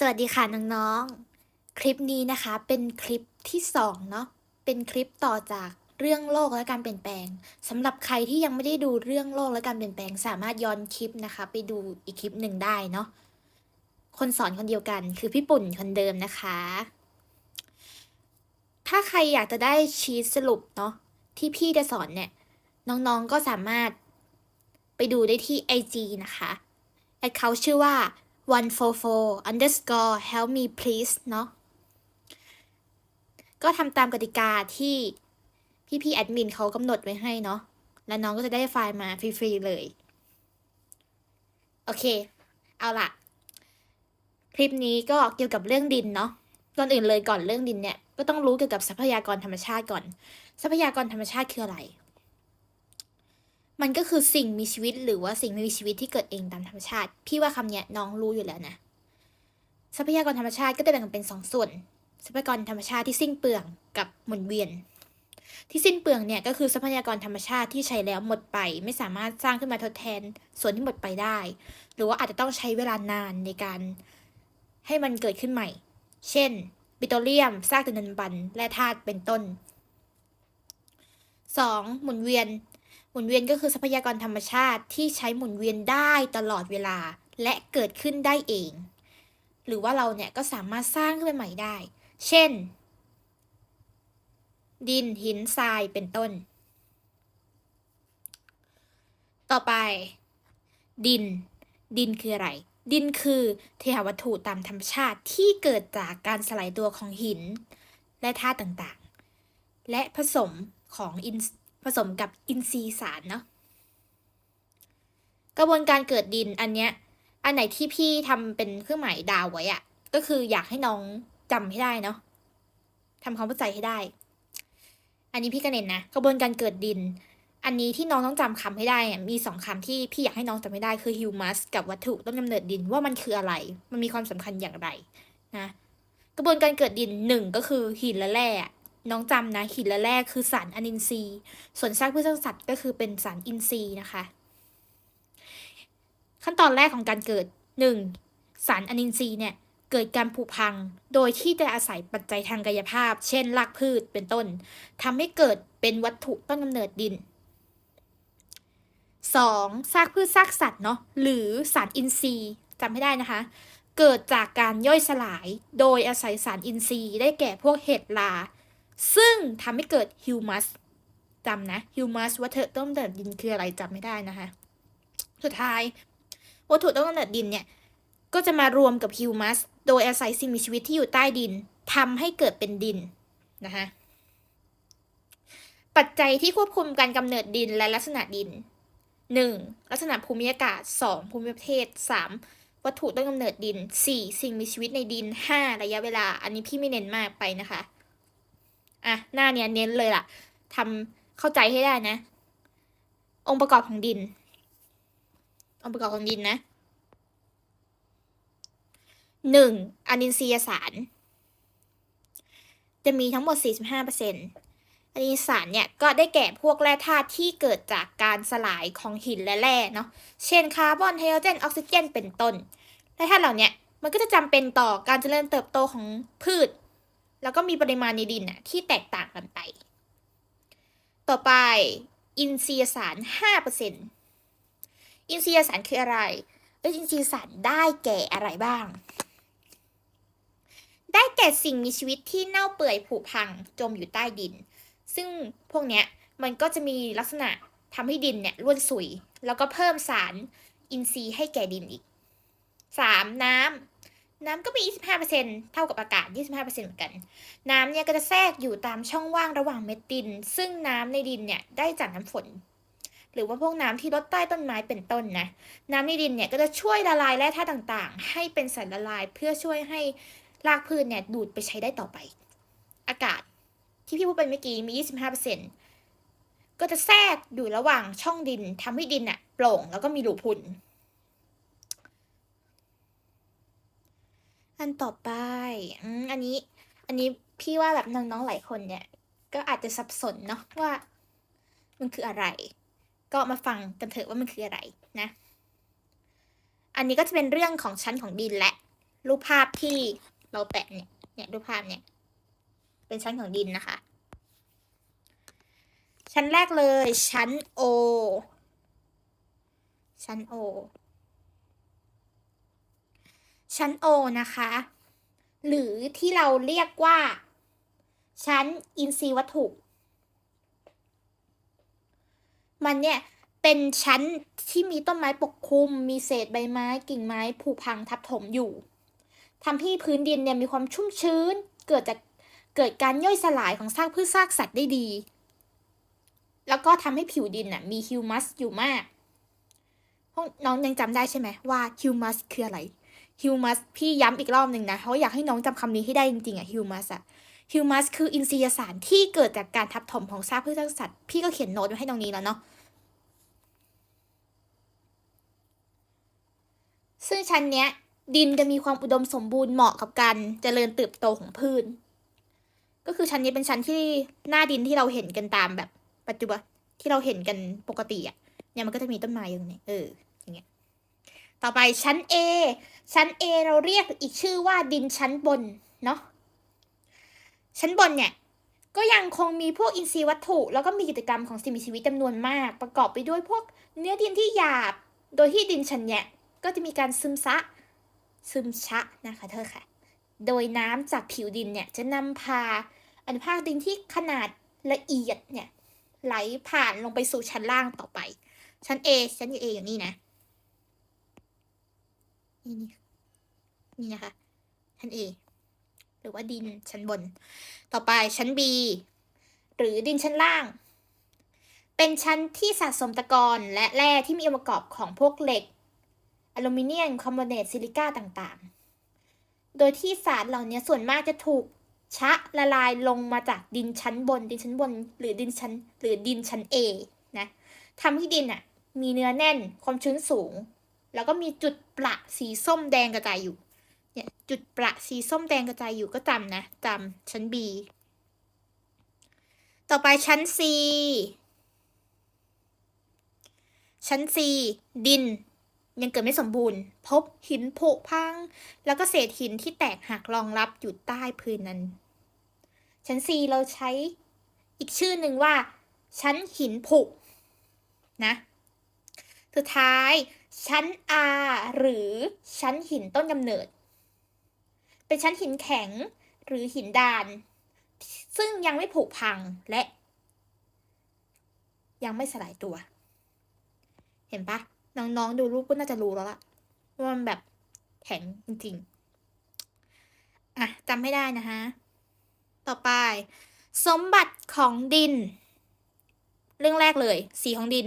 สวัสดีค่ะน้องๆ คลิปนี้นะคะเป็นคลิปที่สองเนาะ เป็นคลิปต่อจากเรื่องโลกและการเปลี่ยนแปลงสำหรับใครที่ยังไม่ได้ดูเรื่องโลกและการเปลี่ยนแปลง สามารถย้อนคลิปนะคะ ไปดูอีกคลิปหนึ่งได้เนาะ คนสอนคนเดียวกัน คือพี่ปุ่นคนเดิมนะคะ ถ้าใครอยากจะได้ชีทสรุปเนาะที่พี่จะสอนเนี่ย น้องๆก็สามารถไปดูได้ที่ IG นะคะแอดเขาท์ชื่อว่า one four four underscore help me please เนาะก็ทำตามกติกาที่พี่ๆแอดมินเขากำหนดไว้ให้เนาะแล้วน้องก็จะได้ไฟล์มาฟรีๆเลย โอเค เอาล่ะคลิปนี้ก็เกี่ยวกับเรื่องดินเนาะก่อนอื่นเลยก่อนเรื่องดินเนี่ย ก็ต้องรู้เกี่ยวกับทรัพยากรธรรมชาติก่อน ทรัพยากรธรรมชาติคืออะไร มันก็คือสิ่งมีชีวิตหรือว่าสิ่งไม่มีชีวิตที่เกิดเองตามธรรมชาติ พี่ว่าคำเนี้ยน้องรู้อยู่แล้วนะ ทรัพยากรธรรมชาติก็จะแบ่งออกเป็นสองส่วน ทรัพยากรธรรมชาติที่สิ้นเปลืองกับหมุนเวียน ที่สิ้นเปลืองเนี่ยก็คือทรัพยากรธรรมชาติที่ใช้แล้วหมดไป ไม่สามารถสร้างขึ้นมาทดแทนส่วนที่หมดไปได้ หรือว่าอาจจะต้องใช้เวลานานในการให้มันเกิดขึ้นใหม่ เช่น ปิโตรเลียม ซากดึกดำบรรพ์และธาตุเป็นต้น 2. หมุนเวียน มุนเวียนก็คือทรัพยากรธรรมชาติที่ใช้หมุนเวียนได้ตลอดเวลาและเกิดขึ้นได้เอง หรือว่าเราเนี่ยก็สามารถสร้างขึ้นใหม่ได้ เช่น ดินหินทรายเป็นต้น ต่อไป ดิน ดินคืออะไร ดินคือเทววัตถุตามธรรมชาติที่เกิดจากการสลายตัวของหิน และธาตุต่างๆ และผสมของอิน ผสมกับอินทรีย์สารเนาะกระบวนการเกิดดินอันเนี้ยอันไหนที่พี่ทำเป็นเครื่องหมายดาวไว้อะก็คืออยากให้น้องจำให้ได้เนาะทำความเข้าใจให้ได้ อันนี้พี่ก็เน้นนะกระบวนการเกิดดิน อันนี้ที่น้องต้องจำคำให้ได้มีสองคำที่พี่อยากให้น้องจำให้ได้คือ humus กับวัตถุต้นกำเนิดดินว่ามันคืออะไร มันมีความสำคัญอย่างไรนะกระบวนการเกิดดินหนึ่งก็คือหินและแร่ น้องจำนะหินและแร่คือสารอนินทรีย์ ส่วนซากพืชซากสัตว์ก็คือเป็นสารอินทรีย์นะคะ ขั้นตอนแรกของการเกิด 1. สารอนินทรีย์เนี่ยเกิดการผุพัง โดยที่จะอาศัยปัจจัยทางกายภาพ เช่นรากพืชเป็นต้นทำให้เกิดเป็นวัตถุต้นกำเนิดดิน 2. ซากพืชซากสัตว์เนาะหรือสารอินทรีย์จำให้ได้นะคะ เกิดจากการย่อยสลาย โดยอาศัยสารอินทรีย์ได้แก่พวกเห็ดลา ซึ่งทำให้เกิดฮิวมัสจำนะฮิวมัสวัตถุต้นกำเนิดดินคืออะไรจำไม่ได้นะคะ สุดท้าย วัตถุต้นกำเนิดดินเนี่ย ก็จะมารวมกับฮิวมัสโดยอาศัยสิ่งมีชีวิตที่อยู่ใต้ดินทำให้เกิดเป็นดินนะคะปัจจัยที่ควบคุมการกำเนิดดินและลักษณะดิน 1. ลักษณะภูมิอากาศ 2. ภูมิประเทศ 3. วัตถุต้นกำเนิดดิน 4. สิ่งมีชีวิตในดิน 5. ระยะเวลา อันนี้พี่ไม่เน้นมากไปนะคะ อะหน้าเนี้ยเน้นเลยล่ะทำเข้าใจให้ได้นะ องค์ประกอบของดิน องค์ประกอบของดินนะหนึ่งอนินทรียสาร จะมีทั้งหมด 45%อนินทรียสารเนี่ยก็ได้แก่พวกแร่ธาตุที่เกิดจากการสลายของหินและแร่เนาะ เช่นคาร์บอนไฮโดรเจนออกซิเจนเป็นต้น แร่ธาตุเหล่านี้มันก็จะจำเป็นต่อการเจริญเติบโตของพืช แล้วก็มีปริมาณในดินน่ะที่แตกต่างกันไป ต่อไปอินทรียสาร 5%อินทรียสารคืออะไรแล้วอินทรียสารได้แก่อะไรบ้าง ได้แก่สิ่งมีชีวิตที่เน่าเปื่อยผุพังจมอยู่ใต้ดิน ซึ่งพวกเนี้ยมันก็จะมีลักษณะทำให้ดินเนี่ยร่วนสุย แล้วก็เพิ่มสารอินทรีย์ให้แก่ดินอีก 3. น้ำ น้ำก็มี 25%เท่ากับอากาศ 25%เหมือนกัน น้ำเนี่ยก็จะแทรกอยู่ตามช่องว่างระหว่างเม็ดดิน ซึ่งน้ำในดินเนี่ยได้จากน้ำฝน หรือว่าพวกน้ำที่ลดใต้ต้นไม้เป็นต้นนะ น้ำในดินเนี่ยก็จะช่วยละลายแร่ธาตุต่างๆ ให้เป็นสารละลายเพื่อช่วยให้รากพืชเนี่ยดูดไปใช้ได้ต่อไป อากาศที่พี่พูดไปเมื่อกี้มี 25%ก็จะแทรกอยู่ระหว่างช่องดินทำให้ดินน่ะโปร่งแล้วก็มีรูพุน อันต่อไปอืมอันนี้ อันนี้พี่ว่าแบบน้องๆหลายคนเนี่ย ก็อาจจะสับสนเนาะว่า มันคืออะไร ก็มาฟังกันเถอะว่ามันคืออะไรนะ อันนี้ก็จะเป็นเรื่องของชั้นของดินแหละ รูปภาพที่เราแปะเนี่ยเนี่ยรูปภาพเนี่ย เป็นชั้นของดินนะคะ ชั้นแรกเลยชั้นโอชั้นโอ ชั้นโอนะคะ หรือที่เราเรียกว่า ชั้นอินทรีย์วัตถุ มันเนี่ยเป็นชั้นที่มีต้นไม้ปกคลุม มีเศษใบไม้กิ่งไม้ผุพังทับถมอยู่ทำให้พื้นดินเนี่ยมีความชุ่มชื้น เกิดจากเกิดการย่อยสลายของซากพืชซากสัตว์ได้ดี แล้วก็ทำให้ผิวดินน่ะมีฮิวมัสอยู่มากพวกน้องยังจำได้ใช่ไหมว่าฮิวมัสคืออะไร ฮิวมัสพี่ย้ำอีกรอบหนึ่งนะเพราะอยากให้น้องจำคำนี้ให้ได้จริงๆอะฮิวมัสอะฮิวมัสคืออินทรียสารที่เกิดจากการทับถมของซากพืชสัตว์ พี่ก็เขียนโน้ตไว้ให้ตรงนี้แล้วเนาะซึ่งชั้นเนี้ย ดินจะมีความอุดมสมบูรณ์เหมาะกับการเจริญเติบโตของพืชก็คือชั้นนี้เป็นชั้นที่หน้าดินที่เราเห็นกันตามแบบปัจจุบันที่เราเห็นกันปกติอะเนี่ยมันก็จะมีต้นไม้อยู่เนี่ยเออ ต่อไปชั้น A ชั้น A เราเรียกอีกชื่อว่าดินชั้นบนเนาะชั้นบนเนี่ยก็ยังคงมีพวกอินทรีย์วัตถุ แล้วก็มีกิจกรรมของสิ่งมีชีวิตจำนวนมาก ประกอบไปด้วยพวกเนื้อดินที่หยาบ โดยที่ดินชั้นเนี้ยก็จะมีการซึมซะซึมชะนะคะเธอค่ะ โดยน้ำจากผิวดินเนี่ยจะนำพาอนุภาคดินที่ขนาดละเอียดเนี่ยไหลผ่านลงไปสู่ชั้นล่างต่อไป ชั้น A ชั้น A อย่างนี้นะ นี่นี่นี่นะคะชั้น A หรือว่าดินชั้นบน ต่อไปชั้น B หรือดินชั้นล่าง เป็นชั้นที่สะสมตะกอนและแร่ที่มีองค์ประกอบของพวกเหล็ก อลูมิเนียมคอมโบเนตซิลิก้าต่างๆ โดยที่สารเหล่านี้ส่วนมากจะถูกชะละลายลงมาจากดินชั้นบน ดินชั้นบน หรือดินชั้นหรือดินชั้น A นะทำให้ดินอะมีเนื้อแน่นความชื้นสูง แล้วก็มีจุดประสีส้มแดงกระจายอยู่เนี่ยจุดประสีส้มแดงกระจายอยู่ก็จำนะจำชั้น B ต่อไปชั้น C ชั้น C ดิน ยังเกิดไม่สมบูรณ์ พบหินผุพัง แล้วก็เศษหินที่แตกหักรองรับอยู่ใต้พื้นนั้น ชั้น C เราใช้อีกชื่อหนึ่งว่า ชั้นหินผุนะ สุดท้าย ชั้น R หรือชั้นหินต้นกำเนิด เป็นชั้นหินแข็งหรือหินดาน ซึ่งยังไม่ผุพังและ ยังไม่สลายตัว เห็นปะน้องๆดูรูปก็น่าจะรู้แล้วล่ะว่ามันแบบแข็งจริงๆ อะจำไม่ได้นะฮะ ต่อไป สมบัติของดิน เรื่องแรกเลย สีของดิน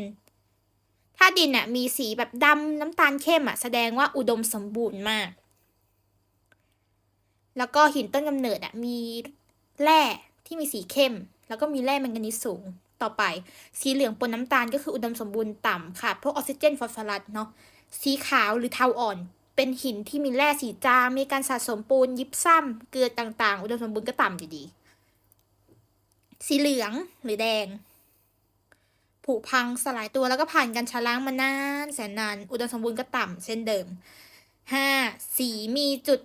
ถ้าดินอะมีสีแบบดำน้ำตาลเข้มอะแสดงว่าอุดมสมบูรณ์มาก แล้วก็หินต้นกำเนิดอะมีแร่ที่มีสีเข้ม แล้วก็มีแร่แมงกานีสสูงต่อไป สีเหลืองปนน้ำตาลก็คืออุดมสมบูรณ์ต่ำค่ะพวกออกซิเจนฟอสฟอรัสเนาะสีขาวหรือเทาอ่อน เป็นหินที่มีแร่สีจางมีการสะสมปูนยิบซ้ำเกลือต่างๆ อุดมสมบูรณ์ก็ต่ำอยู่ดี สีเหลืองหรือแดง ผุพังสลายตัวแล้วก็ผ่านการชะล้างมานาน แสนนาน อุดมสมบูรณ์ก็ต่ำเช่นเดิมห้าสีมีจุด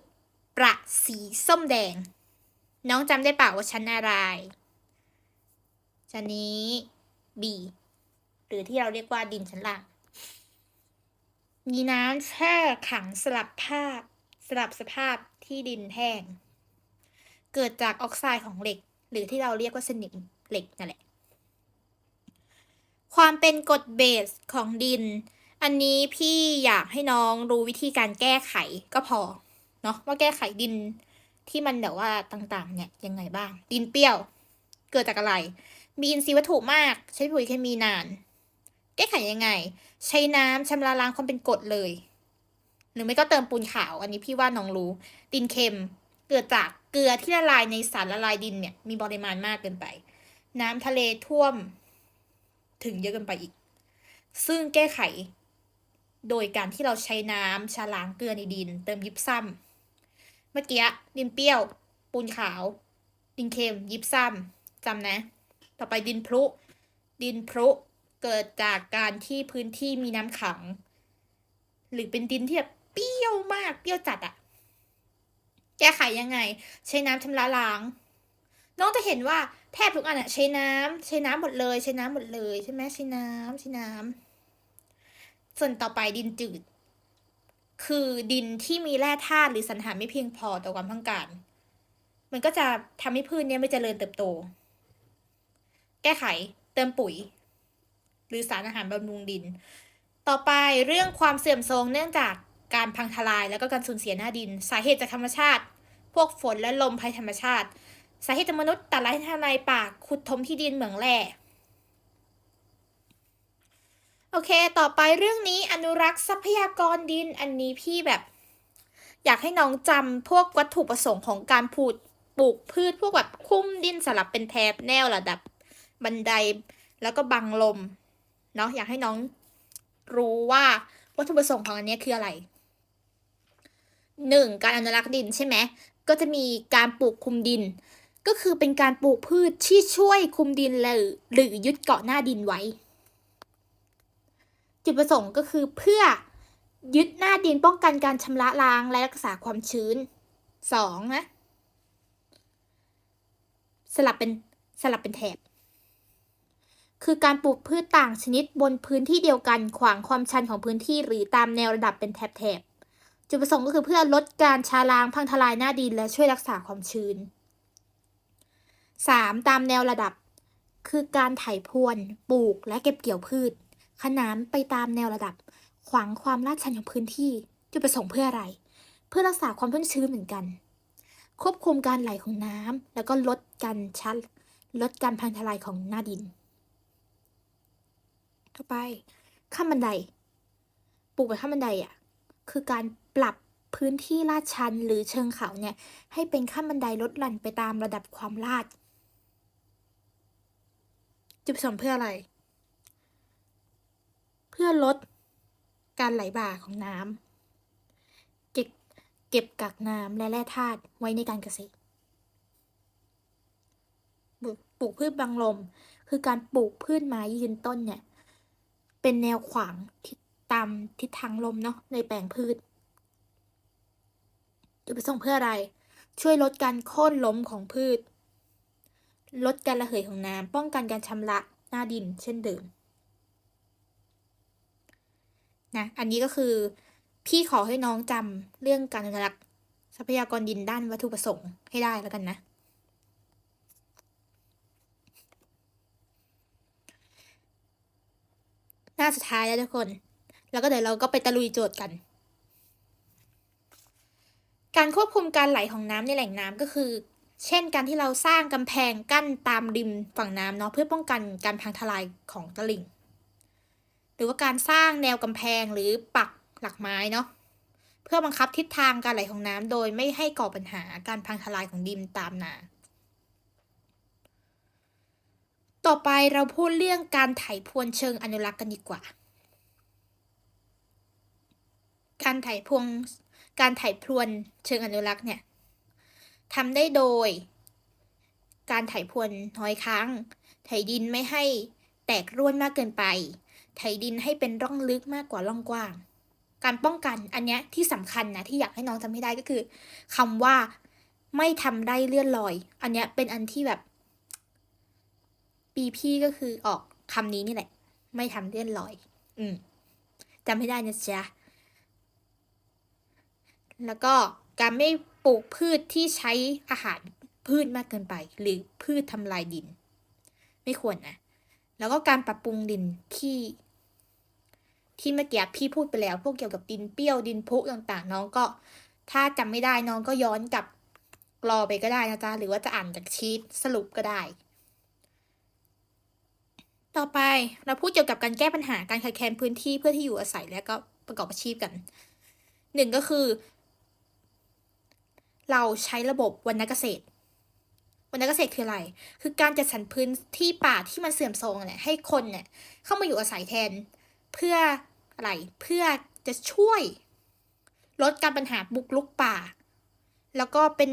ประสีส้มแดง น้องจำได้เปล่าว่าชั้นอะไรชั้นนี้ B หรือที่เราเรียกว่าดินชั้นล่าง มีน้ำแช่ขังสลับภาพ สลับสภาพที่ดินแห้ง เกิดจากออกไซด์ของเหล็ก หรือที่เราเรียกว่าสนิมเหล็กนั่นแหละ ความเป็นกรดเบสของดิน อันนี้พี่อยากให้น้องรู้วิธีการแก้ไขก็พอเนาะว่าแก้ไขดินที่มันแบบว่าต่างๆ เนี่ยยังไงบ้าง ดินเปรี้ยว เกิดจากอะไร มีอินทรีย์วัตถุมาก ใช้ปุ๋ยเคมีนาน แก้ไขยังไง ใช้น้ำชำระล้างความเป็นกรดเลย หรือไม่ก็เติมปูนขาว อันนี้พี่ว่าน้องรู้ ดินเค็ม เกิดจากเกลือที่ละลายในสารละลายดินเนี่ย มีปริมาณมากเกินไป น้ำทะเลท่วม ถึงเยอะเกินไปอีก ซึ่งแก้ไข โดยการที่เราใช้น้ำชะล้างเกลือในดิน เติมยิบซ้ำเมื่อกี้ดินเปรี้ยว ปูนขาว ดินเค็มยิบซ้ำจำนะ ต่อไปดินพลุ ดินพลุเกิดจากการที่พื้นที่มีน้ำขัง หรือเป็นดินที่แบบเปรี้ยวมาก เปรี้ยวจัดอะแก้ไขยังไง ใช้น้ำชำระล้าง น้องจะเห็นว่า แทบทุกอันอะใช้น้ำใช้น้ำหมดเลย ใช้น้ำหมดเลยใช่ไหมใช้น้ำใช้น้ำส่วนต่อไปดินจืด คือดินที่มีแร่ธาตุหรือสารอาหารไม่เพียงพอต่อความต้องการ มันก็จะทำให้พืชเนี่ยไม่เจริญเติบโต แก้ไขเติมปุ๋ย หรือสารอาหารบำรุงดิน ต่อไปเรื่องความเสื่อมโทรมเนื่องจากการพังทลายแล้วก็การสูญเสียหน้าดิน สาเหตุจากธรรมชาติ พวกฝนและลมภัยธรรมชาติ สาเหตุมนุษย์ตัดไม้ทำลายป่าขุดถมที่ดินเหมืองแร่โอเค ต่อไปเรื่องนี้อนุรักษ์ทรัพยากรดินอันนี้พี่แบบ อยากให้น้องจำพวกวัตถุประสงค์ของการพูดปลูกพืชพวกแบบคุ้มดินสลับเป็นแถบแนวระดับบันไดแล้วก็บังลมเนาะอยากให้น้องรู้ว่าวัตถุประสงค์ของอันนี้คืออะไรหนึ่งการอนุรักษ์ดินใช่ไหมก็จะมีการปลูกคุมดิน ก็คือเป็นการปลูกพืชที่ช่วยคุมดินหรือหรือยึดเกาะหน้าดินไว้ จุดประสงค์ก็คือเพื่อยึดหน้าดินป้องกันการชำระล้างและรักษาความชื้นสองนะ สลับเป็นสลับเป็นแถบ คือการปลูกพืชต่างชนิดบนพื้นที่เดียวกันขวางความชันของพื้นที่หรือตามแนวระดับเป็นแถบๆจุดประสงค์ก็คือเพื่อลดการชาล้างพังทลายหน้าดินและช่วยรักษาความชื้น 3. ตามแนวระดับ คือการไถพรวน ปลูกและเก็บเกี่ยวพืช ขนานไปตามแนวระดับ ขวางความลาดชันของพื้นที่จุดประสงค์เพื่ออะไร เพื่อรักษาความชุ่มชื้นเหมือนกัน ควบคุมการไหลของน้ำแล้วก็ลดการชัดลดการพังทลายของหน้าดิน ต่อไปขั้นบันได ปลูกแบบขั้นบันไดอะคือการปรับพื้นที่ลาดชันหรือเชิงเขาเนี่ยให้เป็นขั้นบันไดลดหลั่นไปตามระดับความลาด จุดประสงค์เพื่ออะไร เพื่อลดการไหลบ่าของน้ำเก็บเก็บกักน้ำและแร่ธาตุไว้ในการเกษตรปลูกพืชบังลม คือการปลูกพืชไม้ยืนต้นเนี่ย เป็นแนวขวางตามทิศทางลมเนาะในแปลงพืชจุดประสงค์เพื่ออะไร ช่วยลดการโค่นล้มของพืช ลดการระเหยของน้ำป้องกันการชำระหน้าดินเช่นเดิมนะอันนี้ก็คือ พี่ขอให้น้องจำเรื่องการอนุรักษ์ทรัพยากรดินด้านวัตถุประสงค์ให้ได้แล้วกันนะ หน้าสุดท้ายแล้วทุกคน แล้วก็เดี๋ยวเราก็ไปตะลุยโจทย์กัน การควบคุมการไหลของน้ำในแหล่งน้ำก็คือ เช่นการที่เราสร้างกำแพงกั้นตามริมฝั่งน้ำเนาะเพื่อป้องกันการพังทลายของตลิ่ง หรือว่าการสร้างแนวกำแพงหรือปักหลักไม้เนาะเพื่อบังคับทิศทางการไหลของน้ำโดยไม่ให้ก่อปัญหาการพังทลายของดินตามนาต่อไปเราพูดเรื่องการไถพรวนเชิงอนุรักษ์กันดีกว่า การไถพวงการไถพรวนเชิงอนุรักษ์เนี่ย ทำได้โดย การไถพรวนน้อยครั้ง ไถดินไม่ให้แตกร่วนมากเกินไป ไถดินให้เป็นร่องลึกมากกว่าร่องกว้าง การป้องกันอันเนี้ยที่สำคัญนะที่อยากให้น้องจำให้ได้ก็คือคำว่าไม่ทำได้เลื่อนลอย อันเนี้ยเป็นอันที่แบบ ปีพี่ก็คือออกคำนี้นี่แหละ ไม่ทำเลื่อนลอย อืมจำให้ได้นะจ๊ะแล้วก็การไม่ ปลูกพืชที่ใช้อาหารพืชมากเกินไป หรือพืชทำลายดิน ไม่ควรนะ แล้วก็การปรับปรุงดินที่ ที่เมื่อกี้พี่พูดไปแล้ว พวกเกี่ยวกับดินเปรี้ยวดินพุต่างๆ น้องก็ถ้าจำไม่ได้น้องก็ย้อนกลับกรอไปก็ได้นะจ๊ะ หรือว่าจะอ่านจากชีตสรุปก็ได้ ต่อไปเราพูดเกี่ยวกับการแก้ปัญหาการขาดแคลนพื้นที่เพื่อที่อยู่อาศัยและก็ประกอบอาชีพกันหนึ่งก็คือ เราใช้ระบบวรรณเกษตรวรรณเกษตรคืออะไร คือการจัดสรรพื้นที่ป่าที่มันเสื่อมโทรมเนี่ยให้คนเนี่ยเข้ามาอยู่อาศัยแทน เพื่ออะไร เพื่อจะช่วยลดการปัญหาบุกรุกป่า แล้วก็เป็น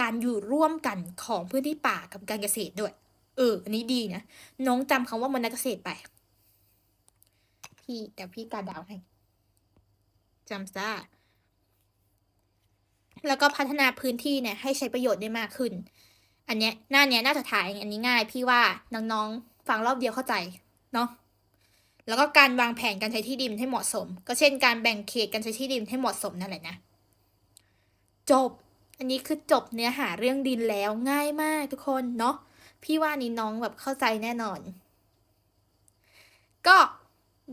การอยู่ร่วมกันของพื้นที่ป่ากับการเกษตรด้วย เออ อันนี้ดีนะ น้องจำคำว่าวรรณเกษตรไป พี่เดี๋ยวพี่กาดาวให้จำซะ แล้วก็พัฒนาพื้นที่เนี่ยให้ใช้ประโยชน์ได้มากขึ้น อันเนี้ยหน้าเนี้ยน่าจะถ่ายอันนี้ง่าย พี่ว่าน้องๆฟังรอบเดียวเข้าใจเนาะแล้วก็การวางแผนการใช้ที่ดินให้เหมาะสม ก็เช่นการแบ่งเขตการใช้ที่ดินให้เหมาะสมนั่นแหละนะ จบ อันนี้คือจบเนื้อหาเรื่องดินแล้วง่ายมากทุกคนเนาะพี่ว่านี้น้องแบบเข้าใจแน่นอน ก็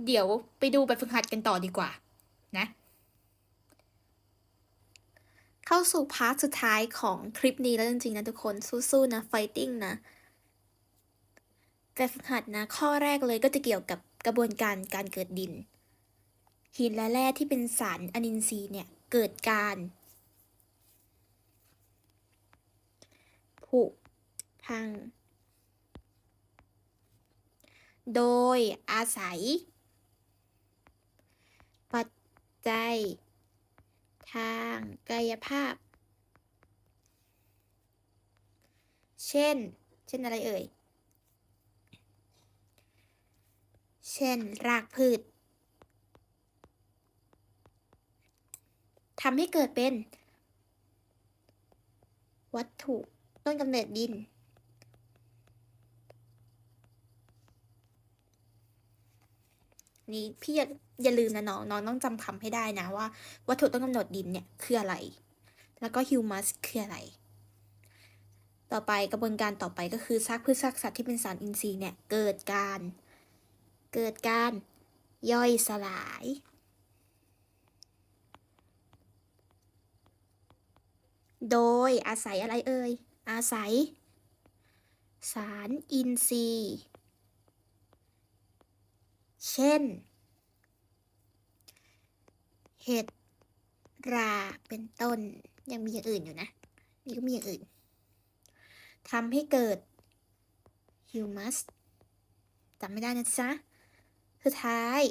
เดี๋ยวไปดูแบบฝึกหัดกันต่อดีกว่า นะ เข้าสู่พาร์ทสุดท้ายของคลิปนี้แล้วจริงๆนะทุกคนสู้ๆนะไฟติ้งนะแบบฝึกหัดนะ ข้อแรกเลยก็จะเกี่ยวกับกระบวนการการเกิดดิน หินและแร่ที่เป็นสารอนินทรีย์เนี่ย เกิดการผุพัง โดยอาศัย ปัจจัย ทางกายภาพ เช่น เช่นอะไรเอ่ย เช่น รากพืชทำให้เกิดเป็น วัตถุต้นกำเนิดดินนี่พี่อย่า อย่าลืมนะน้องน้องต้องจำคำให้ได้นะว่าวัตถุต้นกำเนิดดินเนี่ยคืออะไร แล้วก็ฮิวมัสคืออะไร ต่อไปกระบวนการต่อไปก็คือซากพืชซากสัตว์ที่เป็นสารอินทรีย์เนี่ยเกิดการ เกิดการย่อยสลาย โดยอาศัยอะไรเอ่ย อาศัย สารอินทรีย์ เช่น เห็ดราเป็นต้น ยังมีอย่างอื่นอยู่นะนี่ก็มีอย่างอื่นทำให้เกิดฮิวมัสจำไม่ได้นะจ๊ะสุดท้าย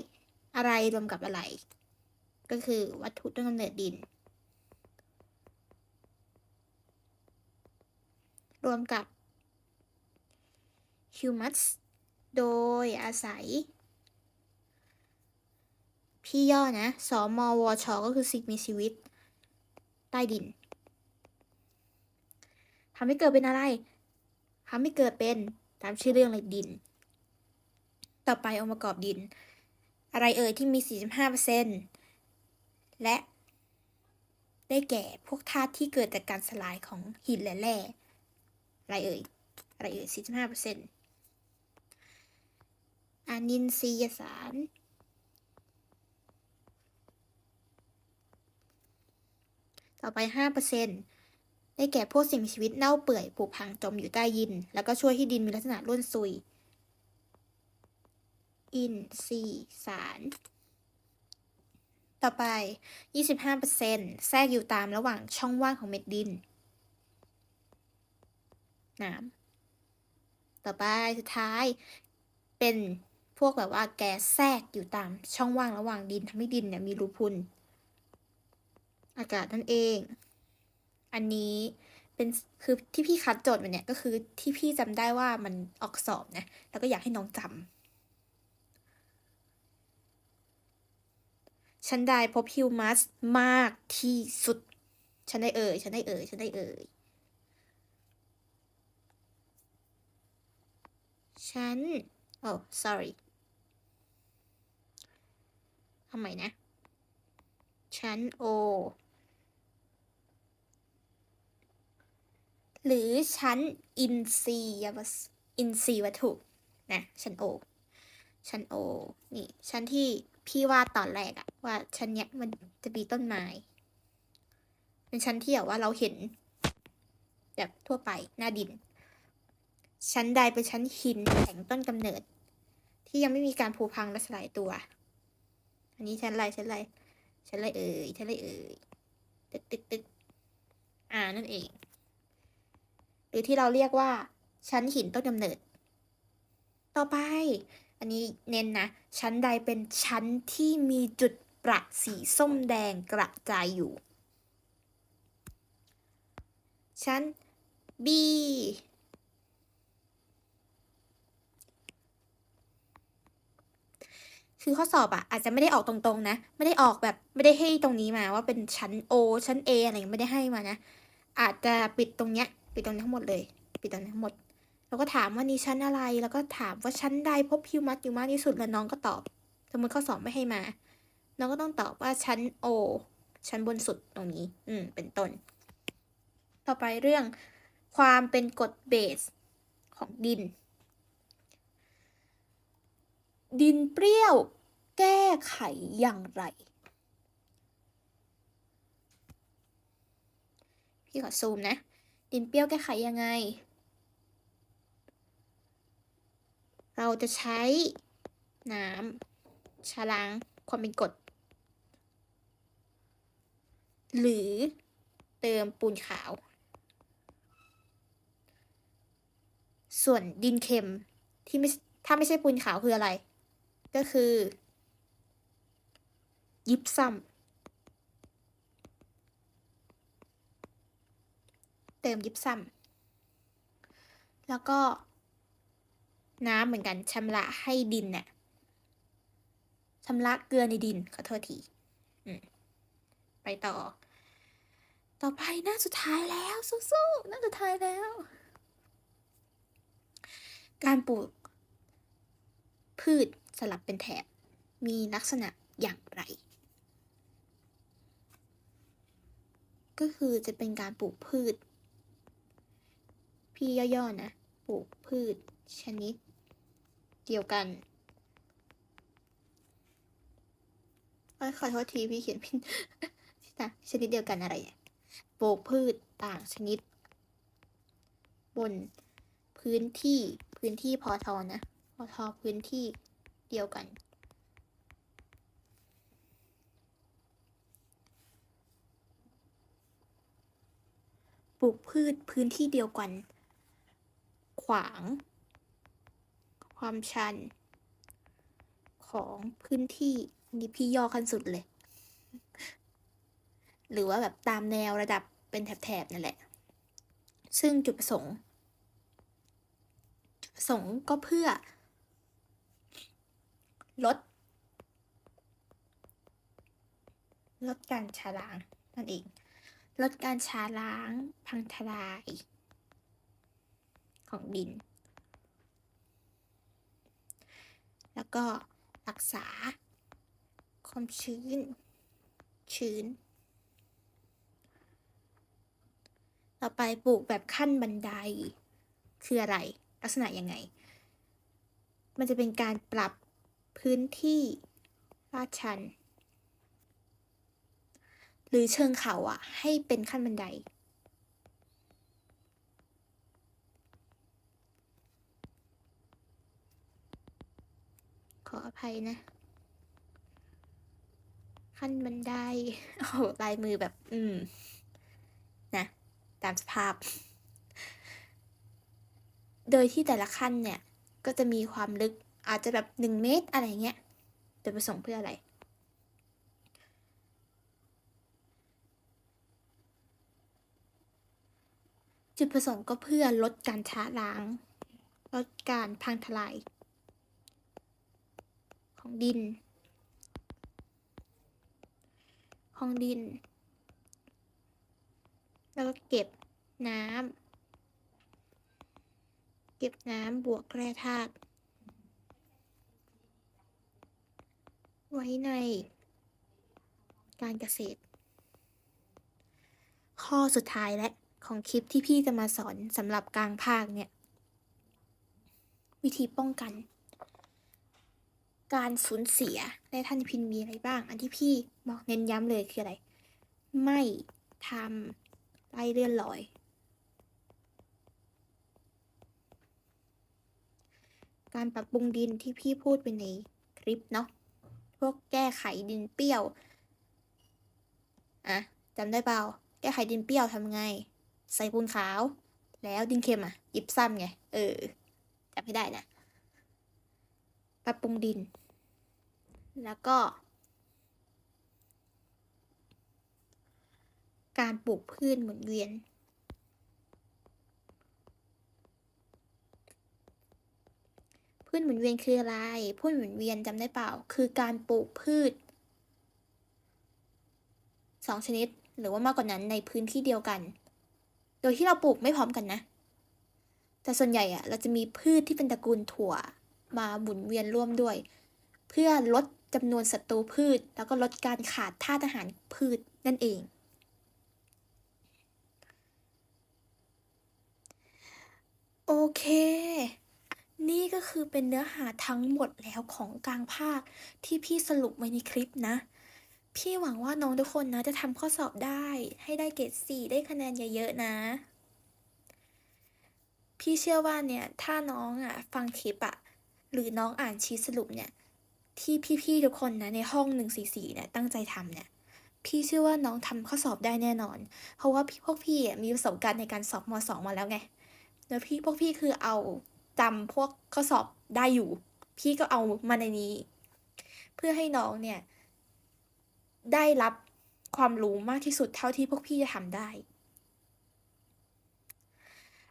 อะไรรวมกับอะไร ก็คือวัตถุต้นกำเนิดดิน รวมกับ humus โดยอาศัย พี่ย่อนะสมอวชก็คือสิ่งมีชีวิต ใต้ดินทำให้เกิดเป็นอะไรทำให้เกิดเป็นตามชื่อเรื่องเลยดิน ต่อไปองค์ประกอบดิน อะไรเอ่ยที่มี 45%และได้แก่พวกธาตุที่เกิดจากการสลายของหินและแร่อะไรเอ่ย อะไรเอ่ย 45%อานินทรียสาร ต่อไป 5%ได้แก่พวกสิ่งมีชีวิตเน่าเปื่อยผุพังจมอยู่ใต้ดิน แล้วก็ช่วยให้ดินมีลักษณะร่วนซุย อินทรีย์สาร ต่อไป 25%แทรกอยู่ตามระหว่างช่องว่างของเม็ดดิน น้ำ ต่อไปสุดท้ายเป็นพวกแบบว่าแก๊สแทรกอยู่ตามช่องว่างระหว่างดินทำให้ดินเนี่ยมีรูพุน อากาศนั่นเอง อันนี้เป็นคือที่พี่คัดโจทย์มาเนี่ยก็คือที่พี่จำได้ว่ามันออกสอบนะแล้วก็อยากให้น้องจำฉันได้พบฮิวมัสมากที่สุด ฉันได้เอ่ย ฉันได้เอ่ย ฉันได้เอ่ย ฉัน โอ้ sorry ทำไมนะชั้น O หรือชั้นอินทรีย์วัตอินทรีย์วัตถุนะชั้น O ชั้น O นี่ชั้นที่พี่วาดตอนแรกอะว่าชั้นเนี้ยมันจะมีต้นไม้เป็นชั้นที่แบบว่าเราเห็น แบบทั่วไปหน้าดิน ชั้นใดเป็นชั้นหินแข็งต้นกำเนิด ที่ยังไม่มีการผุพังและสลายตัว อันนี้ชั้นอะไรชั้นอะไรชั้นอะไรเอ่ยชั้นอะไรเอ่ยตึกตึกตึกอ่านั่นเอง รือที่เราเรียกว่า ชั้นหินต้นกำเนิด ต่อไป อันนี้เน้นนะ ชั้นใดเป็นชั้นที่มีจุดประสีส้มแดงกระจายอยู่ ชั้น B คือข้อสอบอะอาจจะไม่ได้ออกตรงๆนะ ไม่ได้ออกแบบไม่ได้ให้ตรงนี้มาว่าเป็นชั้น O ชั้น A อะไรอย่างเงี้ยไม่ได้ให้มานะ อาจจะปิดตรงเนี้ย ปิดตรงนี้ทั้งหมดเลย ปิดตรงนี้ทั้งหมด แล้วก็ถามว่านี่ชั้นอะไร แล้วก็ถามว่าชั้นใดพบฮิวมัสอยู่มากที่สุด แล้วน้องก็ตอบ สมมติข้อสอบไม่ให้มา น้องก็ต้องตอบว่าชั้น O ชั้นบนสุดตรงนี้ อืม เป็นต้น ต่อไปเรื่องความเป็นกรดเบสของดิน ดินเปรี้ยวแก้ไขอย่างไร พี่ขอซูมนะ ดินเปรี้ยวแก้ไขยังไง เราจะใช้น้ำชาล้างความเป็นกรดหรือเติมปูนขาว ส่วนดินเค็มที่ไม่ถ้าไม่ใช่ปูนขาวคืออะไร ก็คือ ยิปซัม เติมยิปซัมแล้วก็ น้ำเหมือนกันชำระให้ดินเนี่ยชำระเกลือในดินขอโทษทีไปต่อ ต่อไปหน้าสุดท้ายแล้วสู้ๆหน้าสุดท้ายแล้ว การปลูก พืชสลับเป็นแถบ มีลักษณะอย่างไร ก็คือจะเป็นการปลูกพืช พี่ย่อๆนะ ปลูกพืชชนิด เดียวกันเอ้ขอโทษทีพี่เขียนผิดนะชนิดเดียวกันอะไรเนี่ยปลูกพืชต่างชนิด บนพื้นที่พื้นที่พอทอนะพอทอพื้นที่เดียวกัน ปลูกพืชพื้นที่เดียวกัน ขวาง ความชัน ของพื้นที่นนี้พี่ย่อขั้นสุดเลย หรือว่าแบบตามแนวระดับเป็นแถบๆนั่นแหละ ซึ่งจุดประสงค์ จุดประสงค์ก็เพื่อ ลด ลดการชาล้างนั่นเองลดการชาล้างพังทลาย ของดิน แล้วก็รักษาความชื้น ชื้น ต่อไปปลูกแบบขั้นบันไดคืออะไร ลักษณะยังไง มันจะเป็นการปรับพื้นที่ลาดชัน หรือเชิงเขาอะให้เป็นขั้นบันได ออภัยนะ ขั้นบันไดโอ้ลายมือแบบ อืม นะ ตามสภาพ โดยที่แต่ละขั้นเนี่ย ก็จะมีความลึกอาจจะแบบหนึ่งเมตรอะไรเงี้ยจุดประสงค์เพื่ออะไร จุดประสงค์ก็เพื่อลดการช้าล้าง ลดการพังทลาย ของดิน ของดิน แล้วก็เก็บน้ำ เก็บน้ำบวกแร่ธาตุ ไว้ในการเกษตร ข้อสุดท้ายและของคลิปที่พี่จะมาสอนสำหรับกลางภาคเนี่ย วิธีป้องกัน การสูญเสียในท่านพินมีอะไรบ้าง อันที่พี่บอกเน้นย้ำเลยคืออะไร ไม่ทำไร่เลื่อนลอย การปรับปรุงดินที่พี่พูดไปในคลิปเนาะ พวกแก้ไขดินเปรี้ยว อะจำได้เปล่า แก้ไขดินเปรี้ยวทำไง ใส่ปูนขาว แล้วดินเค็มอะยิบซ้ำไง เออจำให้ได้นะปรับปรุงดิน แล้วก็ การปลูกพืชหมุนเวียน พืชหมุนเวียนคืออะไร พืชหมุนเวียนจำได้เปล่า คือการปลูกพืชสองชนิดหรือว่ามากกว่านั้นในพื้นที่เดียวกัน โดยที่เราปลูกไม่พร้อมกันนะ แต่ส่วนใหญ่อะเราจะมีพืชที่เป็นตระกูลถั่วมาหมุนเวียนร่วมด้วย เพื่อลด จำนวนศัตรูพืช แล้วก็ลดการขาดธาตุอาหารพืชนั่นเอง โอเค นี่ก็คือเป็นเนื้อหาทั้งหมดแล้วของกลางภาคที่พี่สรุปไว้ในคลิปนะ พี่หวังว่าน้องทุกคนนะจะทำข้อสอบได้ ให้ได้เกรดสี่ได้คะแนนเยอะๆนะพี่เชื่อว่าเนี่ย ถ้าน้องอะ ฟังคลิปอะ หรือน้องอ่านชีทสรุปเนี่ย ที่พี่ๆทุกคนนะในห้องหนึ่งสี่สี่เนี่ยตั้งใจทำเนี่ยพี่เชื่อว่าน้องทำข้อสอบได้แน่นอน เพราะว่าพี่พวกพี่มีประสบการณ์ในการสอบมสองมาแล้วไงแล้วพี่พวกพี่คือเอาจำพวกข้อสอบได้อยู่ พี่ก็เอามาในนี้ เพื่อให้น้องเนี่ย ได้รับความรู้มากที่สุดเท่าที่พวกพี่จะทำได้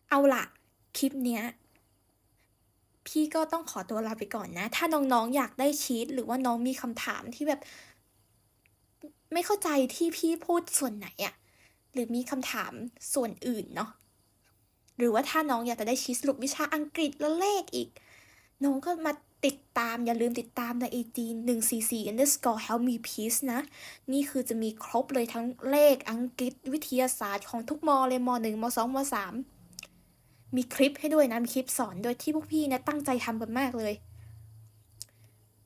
เอาละคลิปเนี้ย พี่ก็ต้องขอตัวลาไปก่อนนะ ถ้าน้องๆอยากได้ชีตหรือว่าน้องมีคำถามที่แบบ ไม่เข้าใจที่พี่พูดส่วนไหนอะหรือมีคำถามส่วนอื่นเนาะหรือว่าถ้าน้องอยากจะได้ชีสรุปวิชาอังกฤษและเลขอีก น้องก็มาติดตามอย่าลืมติดตามใน IG 144 underscore help me peace นะ นี่คือจะมีครบเลยทั้งเลขอังกฤษวิทยาศาสตร์ของทุกมอเลยม .1 ม .2 ม .3 มีคลิปให้ด้วยนะมีคลิปสอนโดยที่พวกพี่เนี่ยตั้งใจทำกันมากเลย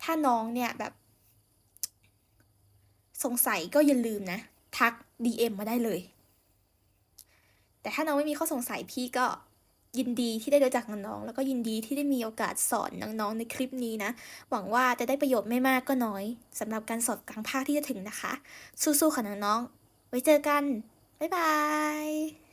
ถ้าน้องเนี่ยแบบ สงสัยก็อย่าลืมนะ ทัก DM มาได้เลย แต่ถ้าน้องไม่มีข้อสงสัยพี่ก็ยินดีที่ได้รู้จักน้องๆแล้วก็ยินดีที่ได้มีโอกาสสอนน้องๆในคลิปนี้นะ หวังว่าจะได้ประโยชน์ไม่มากก็น้อยสำหรับการสอบกลางภาคที่จะถึงนะคะ สู้ๆค่ะน้องๆไว้เจอกัน บ๊ายบาย